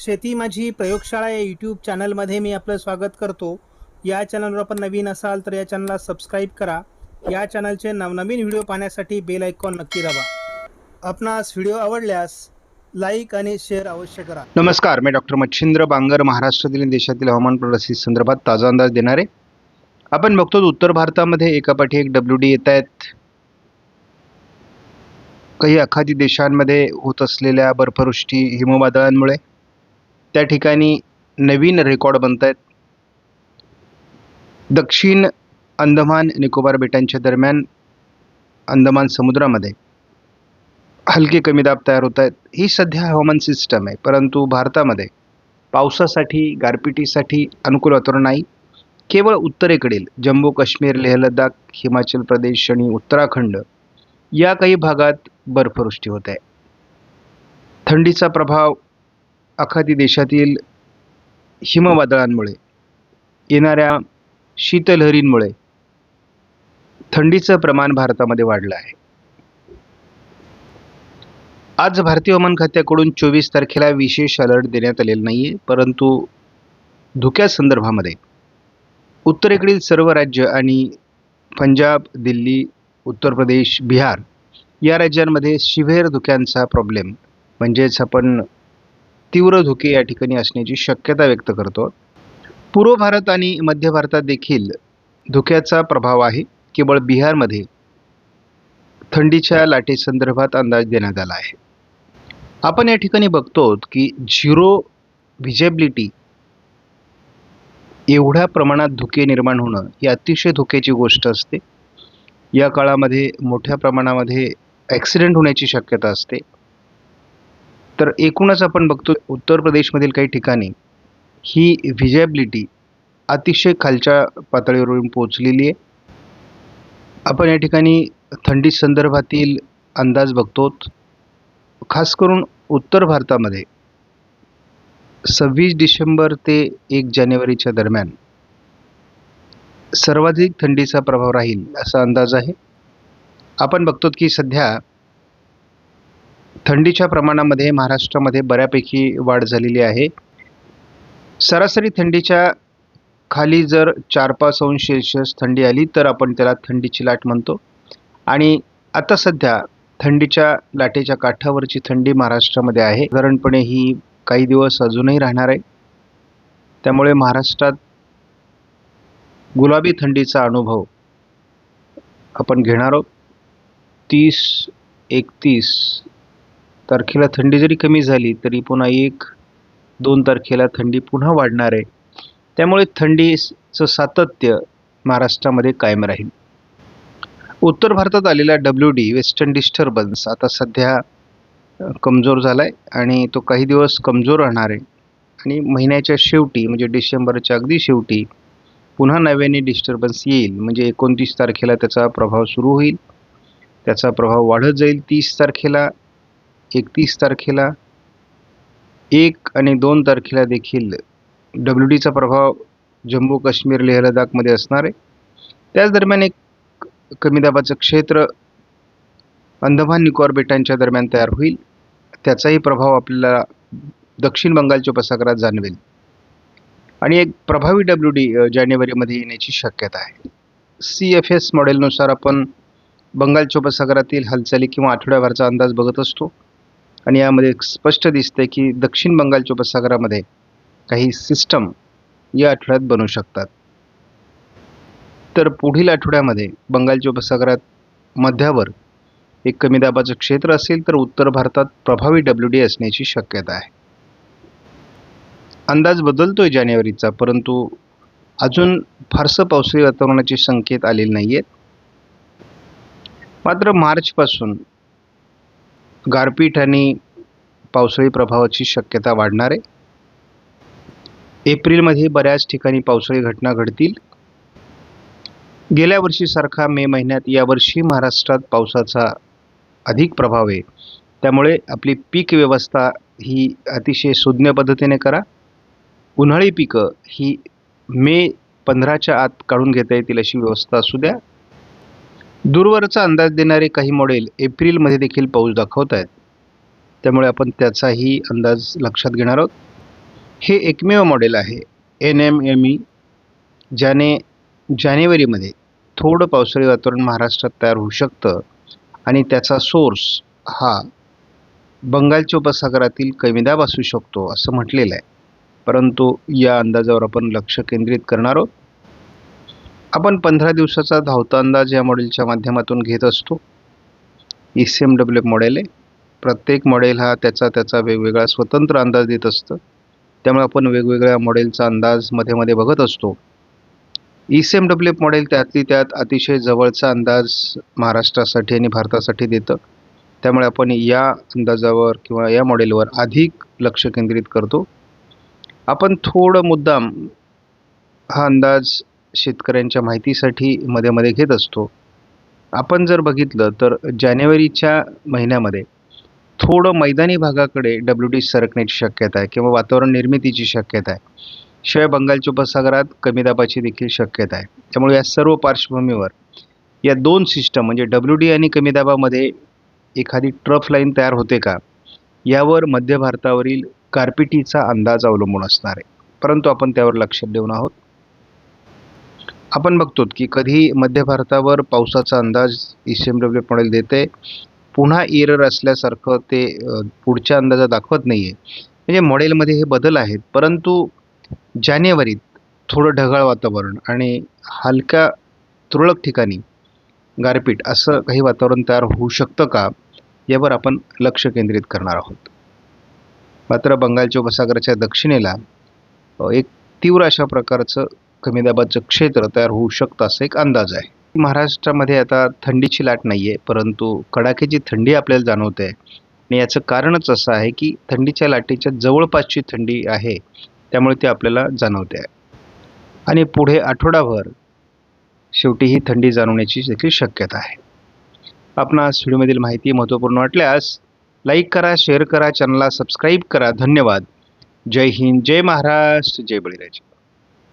शेती माझी प्रयोगशाळा या यूट्यूब चॅनलमध्ये मी आपलं स्वागत करतो. या चॅनलवर आपण नवीन असाल तर या चॅनलला सबस्क्राईब करा. या चॅनलचे नवनवीन व्हिडिओ पाहण्यासाठी बेल आयकॉन नक्की दाबा. आपणास व्हिडिओ आवडल्यास लाईक आणि शेअर अवश्य करा. नमस्कार मी डॉक्टर मच्छिंद्र बांगर महाराष्ट्रातील देशातील हवामान परिस्थिती संदर्भात ताजा अंदाज देणारे. आपण बघतो उत्तर भारतामध्ये एकापाठी एक डब्ल्यू डी येत आहेत. काही आखाती देशांमध्ये होत असलेल्या बर्फवृष्टी हिमवादळांमुळे त्या ठिकाणी नवीन रेकॉर्ड बनत आहेत दक्षिण अंदमान निकोबार बेटांच्या दरम्यान अंदमान समुद्रामध्ये हलके कमी दाब तयार होत आहेत ही सध्या हवामान सिस्टम आहे परंतु भारतामध्ये पावसासाठी गारपिटीसाठी अनुकूल वातावरण नाही. केवळ उत्तरेकडील जम्मू काश्मीर लेह लडाख हिमाचल प्रदेश आणि उत्तराखंड या काही भागात बर्फवृष्टी होत आहे. थंडीचा प्रभाव आखाती देशातील हिमवादळांमुळे येणाऱ्या शीतलहरींमुळे. थंडीचं प्रमाण भारतामध्ये वाढलं आहे. आज भारतीय हवामान खात्याकडून चोवीस तारखेला विशेष अलर्ट देण्यात आलेला नाही आहे परंतु धुक्यासंदर्भामध्ये उत्तरेकडील सर्व राज्य आणि पंजाब दिल्ली उत्तर प्रदेश बिहार या राज्यांमध्ये शिव्हेर धुक्यांचा प्रॉब्लेम म्हणजेच आपण तीव्र धुके या ठिकाणी असण्याची शक्यता व्यक्त करतो. पूर्व भारत आणि मध्य भारतात देखील धुक्याचा प्रभाव आहे. केवळ बिहारमध्ये थंडीच्या लाटेसंदर्भात अंदाज देण्यात आला आहे. आपण या ठिकाणी बघतो की झिरो व्हिजेबिलिटी एवढ्या प्रमाणात धुके निर्माण होणं ही अतिशय धोक्याची गोष्ट असते. या काळामध्ये मोठ्या प्रमाणामध्ये ॲक्सिडेंट होण्याची शक्यता असते. तर एकूणच आपण बघतो उत्तर प्रदेशमधील काही ठिकाणी ही व्हिजेबिलिटी अतिशय खालच्या पातळीवरून पोचलेली आहे. आपण या ठिकाणी थंडी संदर्भातील अंदाज बघतो खास करून उत्तर भारतामध्ये सव्वीस डिसेंबर ते एक जानेवारीच्या दरम्यान सर्वाधिक थंडीचा प्रभाव राहील असा अंदाज आहे. आपण बघतो की सध्या थंडीच्या प्रमाणामध्ये महाराष्ट्रामध्ये बऱ्यापैकी वाढ झालेली आहे. सरासरी थंडीच्या खाली जर चार पाच अंश सेल्शियस थंडी आली तर आपण त्याला थंडीची लाट म्हणतो. आणि आता सध्या थंडीच्या लाटेच्या काठावरची थंडी महाराष्ट्रामध्ये आहे. साधारणपणे ही काही दिवस अजूनही राहणार आहे. त्यामुळे महाराष्ट्रात गुलाबी थंडीचा अनुभव आपण घेणार आहोत. तीस एकतीस तारखेला थंडी जरी कमी झाली तरी पुन्हा एक दोन तारखेला थंडी पुन्हा वाढणार आहे. त्यामुळे थंडीचं सातत्य महाराष्ट्रामध्ये कायम राहील. उत्तर भारतात आलेला डब्ल्यू डी वेस्टर्न डिस्टर्बन्स आता सध्या कमजोर झाला आहे आणि तो काही दिवस कमजोर राहणार आहे. आणि महिन्याच्या शेवटी म्हणजे डिसेंबरच्या अगदी शेवटी पुन्हा नव्याने डिस्टर्बन्स येईल. म्हणजे एकोणतीस तारखेला त्याचा प्रभाव सुरू होईल. त्याचा प्रभाव वाढत जाईल. तीस तारखेला एकतीस तारखेला एक आणि दोन तारखेला देखील डब्ल्यू डीचा प्रभाव जम्मू काश्मीर लेह लडाखमध्ये असणार आहे. त्याच दरम्यान एक कमी दाबाचं क्षेत्र अंदमान निकोबार बेटांच्या दरम्यान तयार होईल. त्याचाही प्रभाव आपल्याला दक्षिण बंगालच्या उपसागरात जाणवेल. आणि एक प्रभावी डब्ल्यू डी जानेवारीमध्ये येण्याची शक्यता आहे. सी एफ एस मॉडेलनुसार आपण बंगालच्या उपसागरातील हालचाली किंवा आठवड्याभरचा अंदाज बघत असतो. आणि यामध्ये स्पष्ट दिसते की दक्षिण बंगालच्या उपसागरामध्ये काही सिस्टम या आठवड्यात बनू शकतात. तर पुढील आठवड्यामध्ये बंगालच्या उपसागरात मध्यावर एक कमी दाबाचं क्षेत्र असेल तर उत्तर भारतात प्रभावी डब्ल्यू डी असण्याची शक्यता आहे. अंदाज बदलतोय जानेवारीचा परंतु अजून फारसं पावसाळी वातावरणाचे संकेत आलेले नाही आहेत मात्र मार्चपासून गारपीट आणि पावसाळी प्रभावाची शक्यता वाढणार आहे. एप्रिलमध्ये बऱ्याच ठिकाणी पावसाळी घटना घडतील. गेल्या वर्षीसारखा मे महिन्यात यावर्षी महाराष्ट्रात पावसाचा अधिक प्रभाव आहे. त्यामुळे आपली पीक व्यवस्था ही अतिशय सुज्ञ पद्धतीने करा. उन्हाळी पिकं ही मे पंधराच्या आत काढून घेता येतील अशी व्यवस्था असू द्या. दूरवरचा अंदाज देणारे काही मॉडेल एप्रिलमध्ये देखील पाऊस दाखवत आहेत. त्यामुळे आपण त्याचाही अंदाज लक्षात घेणार आहोत. हे एकमेव मॉडेल आहे एन एम एम ई ज्याने जानेवारीमध्ये थोडं पावसाळी वातावरण महाराष्ट्रात तयार होऊ शकतं आणि त्याचा सोर्स हा बंगालच्या उपसागरातील कमीदाब असू शकतो असं म्हटलेलं आहे. परंतु या अंदाजावर आपण लक्ष केंद्रित करणार आहोत. आपण पंधरा दिवसाचा धावता अंदाज या मॉडेलच्या माध्यमातून घेत असतो. E C M W model आहे. प्रत्येक मॉडेल हा त्याचा त्याचा वेगवेगळा स्वतंत्र अंदाज देत असतं. त्यामुळे आपण वेगवेगळ्या मॉडेलचा अंदाजमध्ये मध्ये बघत असतो. E C M W model त्यातली त्यात अतिशय जवळचा अंदाज महाराष्ट्रासाठी आणि भारतासाठी देतं. त्यामुळे आपण या अंदाजावर किंवा या मॉडेलवर अधिक लक्ष केंद्रित करतो. आपण थोडं मुद्दाम हा अंदाज शेतकऱ्यांच्या माहितीसाठी मध्ये मध्ये घेत असतो. आपण जर बघितलं तर जानेवारीच्या महिन्यामध्ये थोडं मैदानी भागाकडे डब्ल्यू डी सरकण्याची शक्यता आहे किंवा वातावरण निर्मितीची शक्यता आहे. शिवाय बंगालच्या उपसागरात कमी दाबाची देखील शक्यता आहे. त्यामुळे या सर्व पार्श्वभूमीवर या दोन सिस्टम म्हणजे डब्ल्यू डी आणि कमी दाबामध्ये एखादी ट्रफ लाईन तयार होते का? यावर मध्य भारतावरील गारपिटीचा अंदाज अवलंबून असणार आहे. परंतु आपण त्यावर लक्ष देऊन आहोत. आपण बघतो की कधी मध्य भारतावर पावसाचा अंदाज E C M W model देते. पुन्हा इरर असल्यासारखं ते पुढच्या अंदाजात दाखवत नाही आहे म्हणजे मॉडेलमध्ये हे बदल आहेत परंतु जानेवारीत थोडं ढगाळ वातावरण आणि हलक्या तुरळक ठिकाणी गारपीट असं काही वातावरण तयार होऊ शकतं का यावर आपण लक्ष केंद्रित करणार आहोत. मात्र बंगालच्या उपसागराच्या दक्षिणेला एक तीव्र अशा प्रकारचं कमी दाबाचं क्षेत्र तयार होऊ शकतं असं एक अंदाज आहे. महाराष्ट्रामध्ये आता थंडीची लाट नाही आहे परंतु कडाक्याची थंडी आपल्याला जाणवते आहे आणि याचं कारणच असं आहे की थंडीच्या लाटेच्या जवळपासची थंडी आहे त्यामुळे ती आपल्याला जाणवते आहे. आणि पुढे आठवडाभर शेवटी ही थंडी जाणवण्याची देखील शक्यता आहे. आपणास व्हिडिओमधील माहिती महत्त्वपूर्ण वाटल्यास लाईक करा शेअर करा चॅनलला सबस्क्राईब करा. धन्यवाद. जय हिंद जय महाराष्ट्र जय बळीराजा.